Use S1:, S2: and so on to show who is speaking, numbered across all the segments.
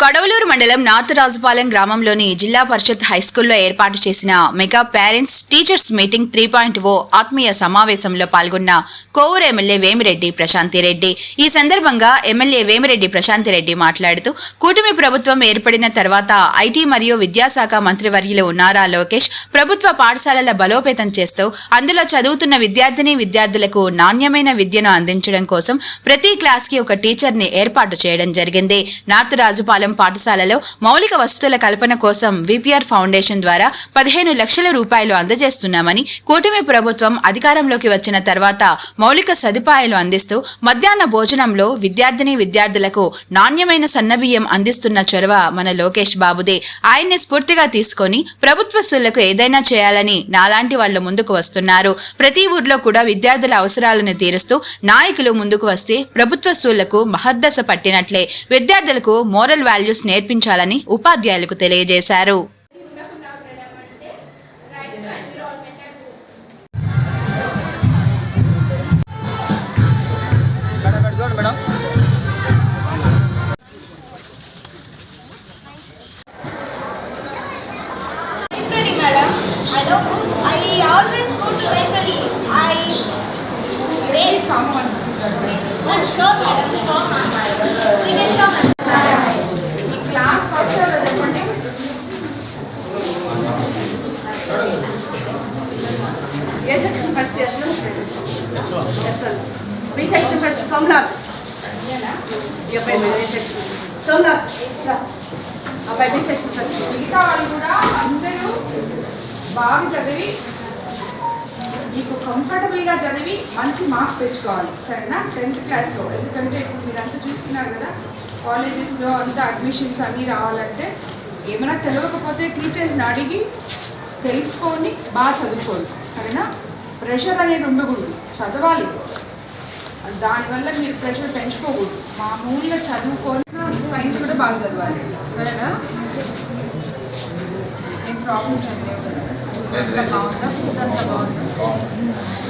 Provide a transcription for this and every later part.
S1: కడవలూరు మండలం నార్త్ రాజుపాలెం గ్రామంలోని జిల్లా పరిషత్ హైస్కూల్లో ఏర్పాటు చేసిన mega parents teachers meeting three point O ఆత్మీయ సమావేశంలో పాల్గొన్న కోవూరు ఎమ్మెల్యే వేమిరెడ్డి ప్రశాంతిరెడ్డి ఈ సందర్భంగా ఎమ్మెల్యే వేమిరెడ్డి ప్రశాంతిరెడ్డి మాట్లాడుతూ కూటమి ప్రభుత్వం ఏర్పడిన తర్వాత ఐటీ మరియు విద్యాశాఖ మంత్రివర్యులు నారా లోకేష్ ప్రభుత్వ పాఠశాలల బలోపేతం చేస్తూ అందులో చదువుతున్న విద్యార్థిని విద్యార్థులకు నాణ్యమైన విద్యను అందించడం కోసం ప్రతి క్లాస్కి ఒక టీచర్ని ఏర్పాటు చేయడం జరిగింది. నార్త్ రాజుపాలెం పాఠశాలలో మౌలిక వసతుల కల్పన కోసం విపిఆర్ ఫౌండేషన్ ద్వారా పదిహేను లక్షల రూపాయలు అందజేస్తున్నామని కూటమి ప్రభుత్వం అధికారంలోకి వచ్చిన తర్వాత మౌలిక సదుపాయాలు అందిస్తూ మధ్యాహ్న భోజనంలో విద్యార్థిని విద్యార్థులకు నాణ్యమైన సన్నబియ్యం అందిస్తున్న చొరవ మన లోకేష్ బాబుదే. ఆయన్ని స్ఫూర్తిగా తీసుకొని ప్రభుత్వ స్కూళ్ళకు ఏదైనా చేయాలని నాలాంటి వాళ్ళు ముందుకు వస్తున్నారు. ప్రతి ఊర్లో కూడా విద్యార్థుల అవసరాలను తీరుస్తూ నాయకులు ముందుకు వస్తే ప్రభుత్వ స్కూళ్ళకు మహద్దశ పట్టినట్లే. విద్యార్థులకు మోరల్ వాల్యూస్ నేర్పించాలని ఉపాధ్యాయులకు తెలియజేశారు.
S2: బాగా చదివి మీకు కంఫర్టబుల్గా చదివి మంచి మార్క్స్ తెచ్చుకోవాలి. సరేనా? టెన్త్ క్లాస్లో ఎందుకంటే ఇప్పుడు మీరంతా చూస్తున్నారు కదా కాలేజెస్లో అంతా అడ్మిషన్స్ అన్నీ రావాలంటే ఏమైనా తెలియకపోతే టీచర్స్ని అడిగి తెలుసుకొని బాగా చదువుకోవాలి సరేనా? ప్రెషర్ అనేది ఉండకూడదు. చదవాలి. దానివల్ల మీరు ప్రెషర్ పెంచుకోకూడదు. మామూలుగా చదువుకొని సైన్స్ కూడా బాగా చదవాలి. సరేనా? ఏం ప్రాబ్లమ్స్
S3: అంటే ఏంటంటే ఇప్పుడు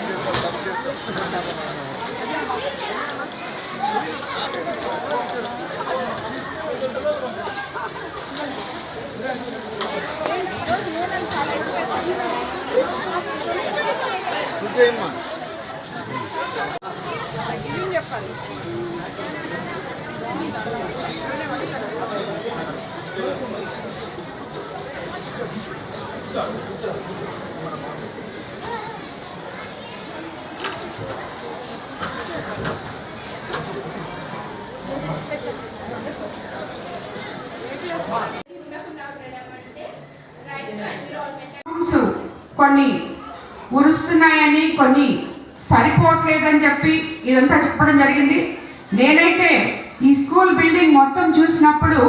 S3: Thank
S4: కూర్చోయమ్మా
S2: రూమ్స్ కొన్ని ఉరుస్తున్నాయని కొన్ని సరిపోవట్లేదని చెప్పి ఇదంతా చెప్పడం జరిగింది. నేనైతే ఈ స్కూల్ బిల్డింగ్ మొత్తం చూసినప్పుడు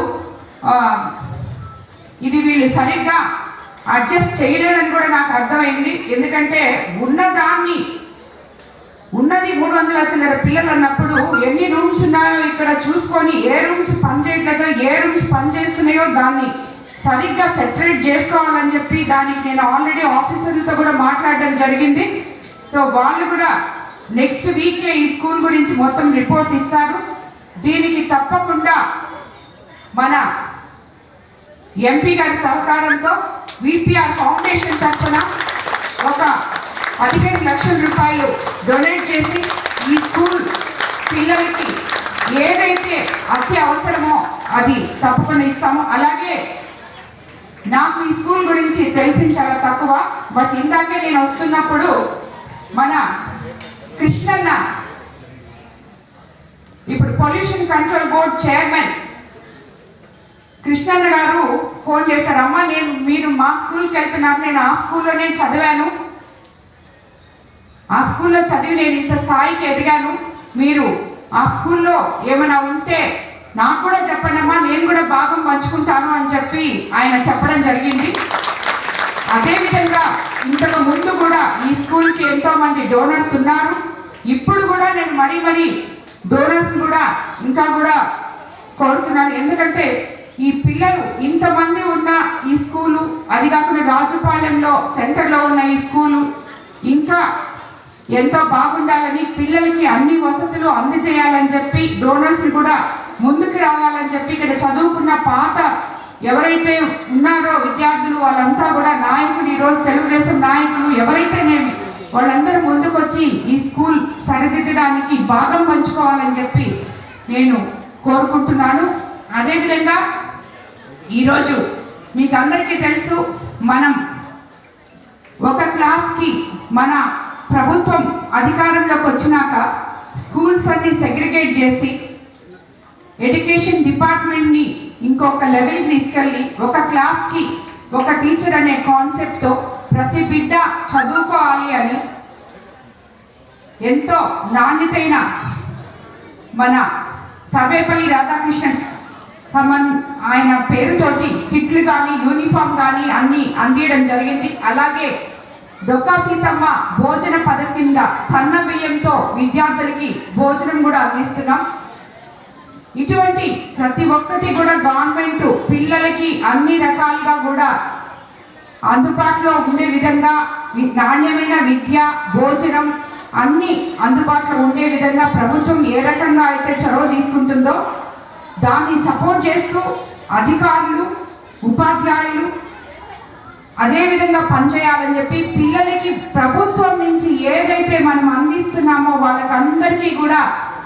S2: ఇది వీళ్ళు సరిగ్గా అడ్జస్ట్ చేయలేదని కూడా నాకు అర్థమైంది. ఎందుకంటే ఉన్నదాన్ని ఉన్నది మూడు వందల చిల్లర పిల్లలు అన్నప్పుడు ఎన్ని రూమ్స్ ఉన్నాయో ఇక్కడ చూసుకొని ఏ రూమ్స్ పనిచేయట్లేదో ఏ రూమ్స్ పనిచేస్తున్నాయో దాన్ని సరిగ్గా సెపరేట్ చేసుకోవాలని చెప్పి దానికి నేను ఆల్రెడీ ఆఫీసర్లతో కూడా మాట్లాడడం జరిగింది. సో వాళ్ళు కూడా నెక్స్ట్ వీకే ఈ స్కూల్ గురించి మొత్తం రిపోర్ట్ ఇస్తారు. దీనికి తప్పకుండా మన ఎంపీ గారి సహకారంతో విపిఆర్ ఫౌండేషన్ తరఫున ఒక పదిహేను లక్షల రూపాయలు డొనేట్ చేసి ఈ స్కూల్ పిల్లలకి ఏదైతే అత్యవసరమో అది తప్పకుండా ఇస్తాము. అలాగే నాకు ఈ స్కూల్ గురించి తెలిసింది చాలా తక్కువ బట్ ఇందాకే నేను వస్తున్నప్పుడు మన కృష్ణన్న ఇప్పుడు పొల్యూషన్ కంట్రోల్ బోర్డ్ చైర్మన్ కృష్ణన్న గారు ఫోన్ చేశారమ్మా నేను మీరు మా స్కూల్కి వెళ్తున్నారు నేను ఆ స్కూల్లో నేను చదివాను. ఆ స్కూల్లో చదివి నేను ఇంత స్థాయికి ఎదిగాను. మీరు ఆ స్కూల్లో ఏమైనా ఉంటే నాకు కూడా చెప్పండి అమ్మా నేను కూడా భాగం పంచుకుంటాను అని చెప్పి ఆయన చెప్పడం జరిగింది. అదేవిధంగా ఇంతకు ముందు కూడా ఈ స్కూల్కి ఎంతో మంది డోనర్స్ ఉన్నారు. ఇప్పుడు కూడా నేను మరీ మరీ డోనర్స్ కూడా ఇంకా కూడా కోరుతున్నాను. ఎందుకంటే ఈ పిల్లలు ఇంతమంది ఉన్న ఈ స్కూలు అది కాకుండా రాజుపాలెంలో సెంటర్లో ఉన్న ఈ స్కూలు ఇంకా ఎంతో బాగుండాలని పిల్లలకి అన్ని వసతులు అందజేయాలని చెప్పి డోనర్స్ కూడా ముందుకు రావాలని చెప్పి ఇక్కడ చదువుకున్న పాత ఎవరైతే ఉన్నారో విద్యార్థులు వాళ్ళంతా కూడా నాయకులు ఈరోజు తెలుగుదేశం నాయకులు ఎవరైతేనేమి వాళ్ళందరూ ముందుకు వచ్చి ఈ స్కూల్ సరిదిద్దడానికి భాగం పంచుకోవాలని చెప్పి నేను కోరుకుంటున్నాను. అదేవిధంగా ఈరోజు మీకు అందరికీ తెలుసు మనం ఒక క్లాస్కి మన ప్రభుత్వం అధికారంలోకి వచ్చినాక స్కూల్స్ అన్ని సెగ్రిగేట్ చేసి ఎడ్యుకేషన్ డిపార్ట్మెంట్ని ఇంకొక లెవెల్ తీసుకెళ్ళి ఒక క్లాస్కి ఒక టీచర్ అనే కాన్సెప్ట్తో ప్రతి బిడ్డ చదువుకోవాలి అని ఎంతో నాణ్యతైన మన సర్వేపల్లి రాధాకృష్ణన్ తమన్ ఆయన పేరుతోటి కిట్లు కానీ యూనిఫామ్ కానీ అన్ని అందియడం జరిగింది. అలాగే డొక్కా సీతమ్మ భోజన పథకం కింద సన్న బియ్యంతో విద్యార్థులకి భోజనం కూడా అందిస్తున్నాం. ఇటువంటి ప్రతి ఒక్కటి కూడా గవర్నమెంట్ పిల్లలకి అన్ని రకాలుగా కూడా అందుబాటులో ఉండే విధంగా నాణ్యమైన విద్య భోజనం అన్ని అందుబాటులో ఉండే విధంగా ప్రభుత్వం ఏ రకంగా అయితే చొరవ తీసుకుంటుందో దాన్ని సపోర్ట్ చేస్తూ అధికారులు ఉపాధ్యాయులు అదే విధంగా పనిచేయాలని చెప్పి పిల్లలకి ప్రభుత్వం నుంచి ఏదైతే మనం అందిస్తున్నామో వాళ్ళకందరికీ కూడా